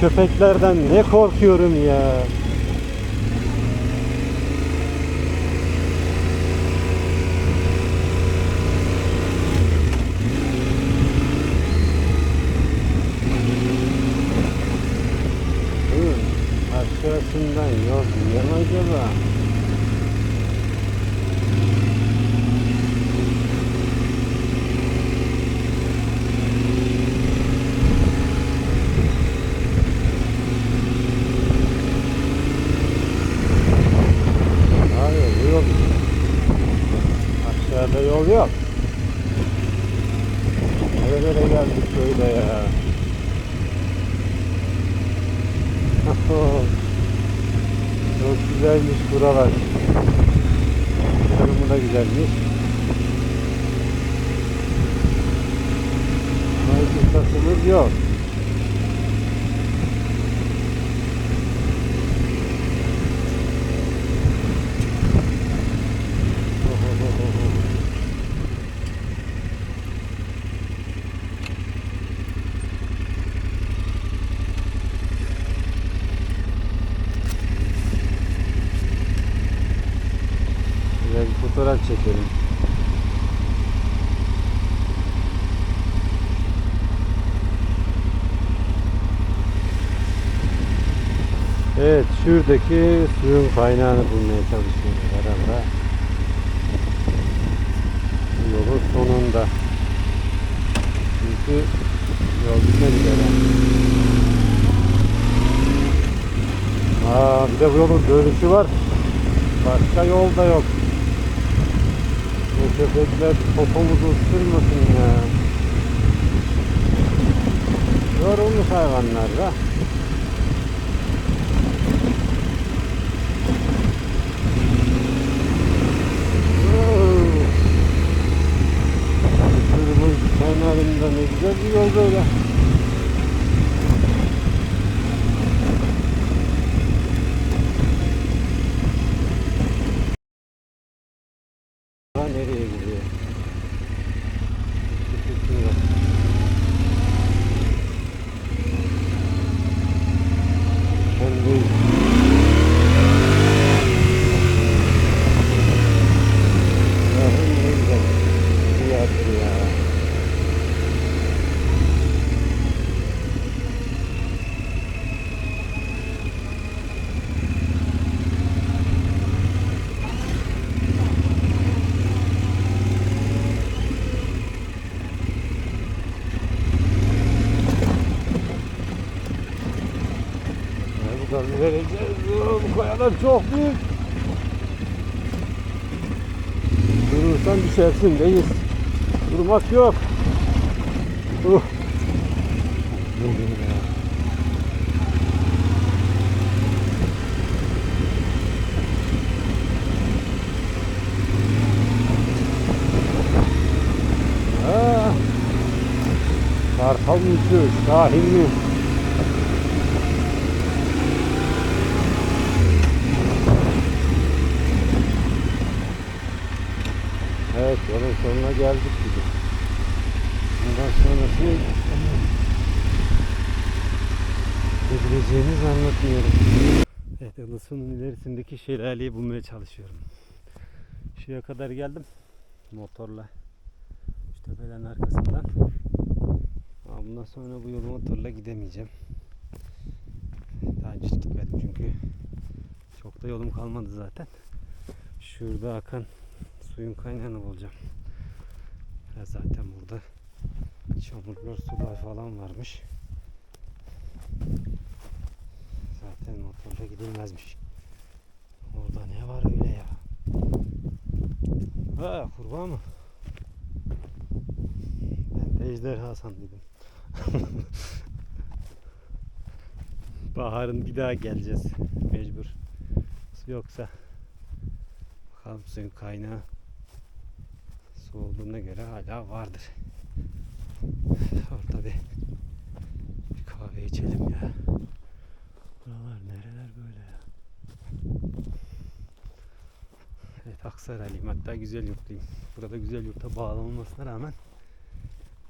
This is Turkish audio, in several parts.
köpeklerden ne korkuyorum ya. Hı, Aşağısından yol mu acaba? Hayır bu yol. Aşağıda yol yok. Nerelere geldik böyle ya. Çok güzelmiş buralar. Durumu da güzelmiş. Ama fırsatımız yok. Güzel bir fotoğraf çekelim. Evet, şuradaki suyun kaynağını bulmaya çalışıyoruz. Bu Yolun sonunda. Çünkü yol bitmedi böyle. Aa, bir de bu yolun dönüşü var. Başka yol da yok. Köpekler popomuzu ısırmasın ya. Yorulmuş hayvanlar da. Kenarında ne güzel bir yol böyle. Ha, nereye gidiyor? Bir fikrim yok. Kendi Ya bu ne güzel. Bir yaptı ya. Ya bu kadar vereceğiz. Bu kayalar çok büyük. Durursan düşersin reis. Durmak yok. Uh. Ha. Kartal mı? Şahin mi? Evet yolun sonuna geldik gibi. Bundan sonrasını ne bileceğinizi anlatmıyorum. Evet Ilısu'nun ilerisindeki şelaleyi bulmaya çalışıyorum. Şuraya kadar geldim motorla. Şu tepelerin arkasından. Ama bundan sonra bu yolu motorla gidemeyeceğim. Daha önce gitmedim çünkü çok da yolum kalmadı zaten. Şurada akan suyun kaynağını bulacağım. Ya zaten burada çamurlar, sular falan varmış. Zaten motorla gidilmezmiş. Orada ne var öyle ya? Ha kurbağa mı? Ben de ejderha sandıydım. Baharın bir daha geleceğiz mecbur. Yoksa bakalım suyun kaynağı su olduğuna göre hala vardır. Orada bir, bir kahve içelim ya. Buralar nereler böyle ya? Evet Aksaraylıyım hatta güzel yurtluyum. Burada güzel yurtta bağlı rağmen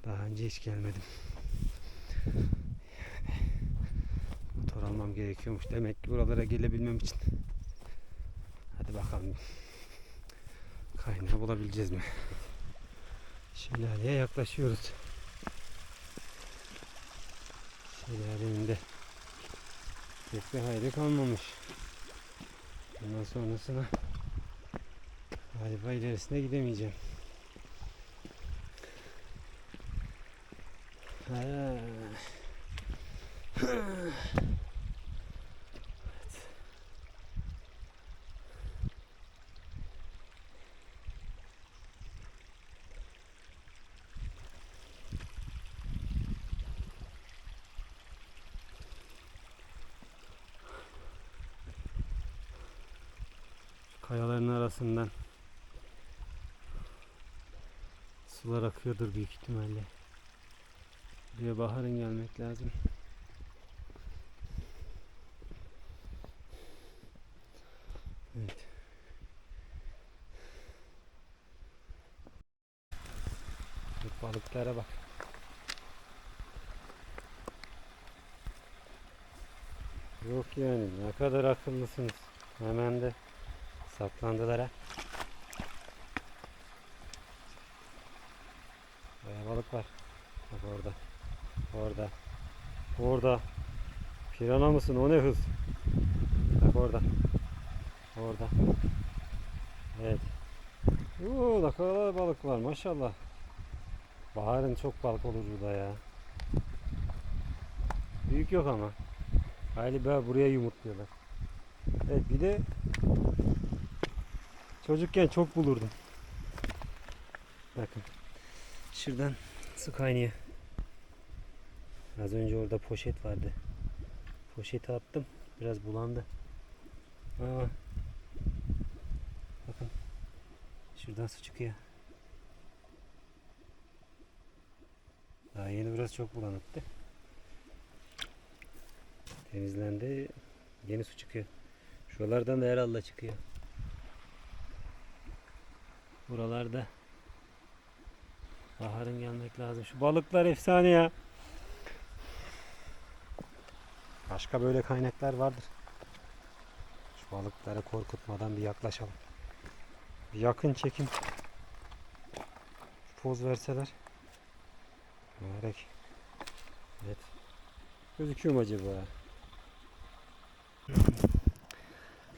daha önce hiç gelmedim. gerekiyormuş. Demek ki buralara gelebilmem için. Hadi bakalım. Kaynağı bulabileceğiz mi? Şelaleye yaklaşıyoruz. Şelalenin de pek bir hayli kalmamış. Bundan sonrasına galiba ilerisine gidemeyeceğim. Ha. Arasından sular akıyordur büyük ihtimalle. Buraya baharın gelmek lazım. Evet. Balıklara bak. Yok yani ne kadar akıllısınız. Hemen de saklandılar ha. Bayağı balık var. Bak orada. Orada. Orada. Pirana mısın? O ne hız? Bak orada. Orada. Evet. Oo, ne kadar balık var maşallah. Baharın çok balık olur burada ya. Büyük yok ama. Galiba buraya yumurtluyorlar. Evet bir de çocukken çok bulurdum. Bakın. Şuradan su kaynıyor. Az önce orada poşet vardı. Poşeti attım. Biraz bulandı. Aa. Bakın. Şuradan su çıkıyor. Daha yeni biraz çok bulanıktı. Temizlendi. Yeni su çıkıyor. Şuralardan da herhalde çıkıyor. Buralarda baharın gelmek lazım. Şu balıklar efsane ya. Başka böyle kaynaklar vardır. Şu balıkları korkutmadan bir yaklaşalım. Bir yakın çekim. Poz verseler. Mübarek. Evet. Gözüküyor mu acaba?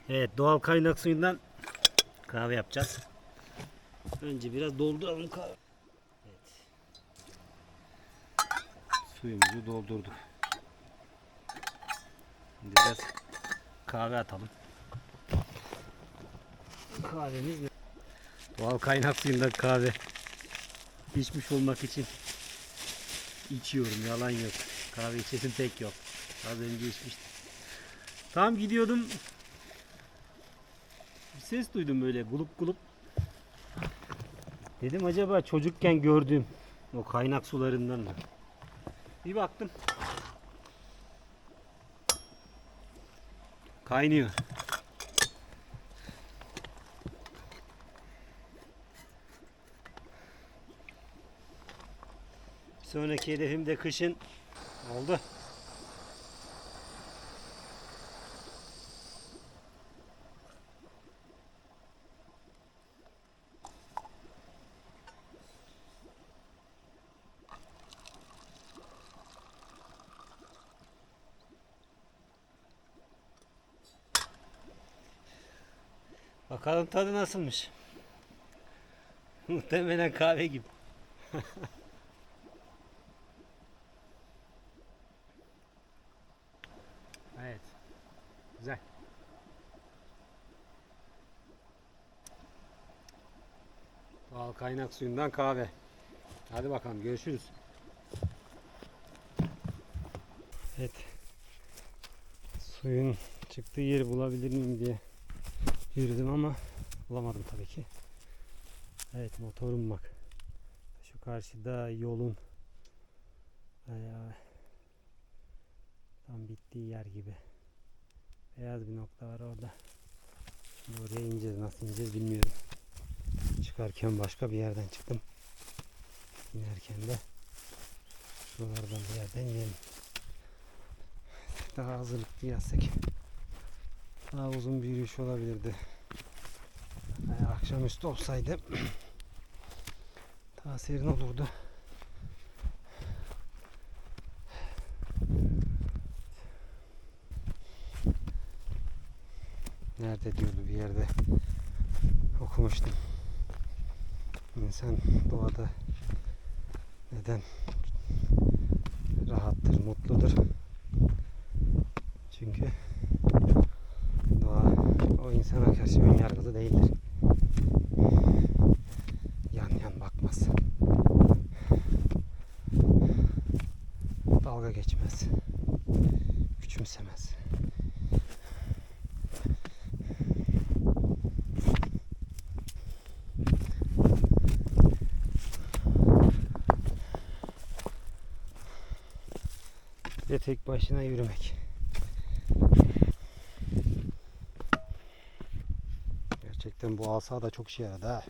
Evet doğal kaynak suyundan kahve yapacağız. Önce biraz dolduralım. Evet. Suyumuzu doldurduk. Şimdi biraz kahve atalım. Kahvemiz ne? Doğal kaynak suyundan kahve. İçmiş olmak için içiyorum yalan yok. Kahve içesim pek yok. Az önce içmiştim. Tam gidiyordum. Bir ses duydum böyle gulup gulup. Dedim acaba çocukken gördüğüm o kaynak sularından mı? Bir baktım. Kaynıyor. Sonraki hedefim de kışın oldu. Bakalım tadı nasılmış. Muhtemelen kahve gibi. evet. Güzel. Doğal kaynak suyundan kahve. Hadi bakalım görüşürüz. Evet. Suyun çıktığı yeri bulabilir miyim diye yürüdüm ama bulamadım tabii ki. Evet motorum bak. Şu karşıda yolun ayağı tam bittiği yer gibi. Beyaz bir nokta var orada. Şimdi oraya ineceğiz. Nasıl ineceğiz bilmiyorum. Çıkarken başka bir yerden çıktım. İnerken de şuralardan bir yerden inelim. daha hazırlıklı gelsek daha uzun bir yürüyüş olabilirdi. Yani akşamüstü olsaydı daha serin olurdu. Nerede diyordu bir yerde okumuştum. İnsan doğada neden rahattır, mutludur? Çünkü doğa o insana karşı ön yargılı değildir. Yan yan bakmaz. Dalga geçmez. Küçümsemez. Ve tek başına yürümek. Gerçekten bu asa da çok işe yaradı ha.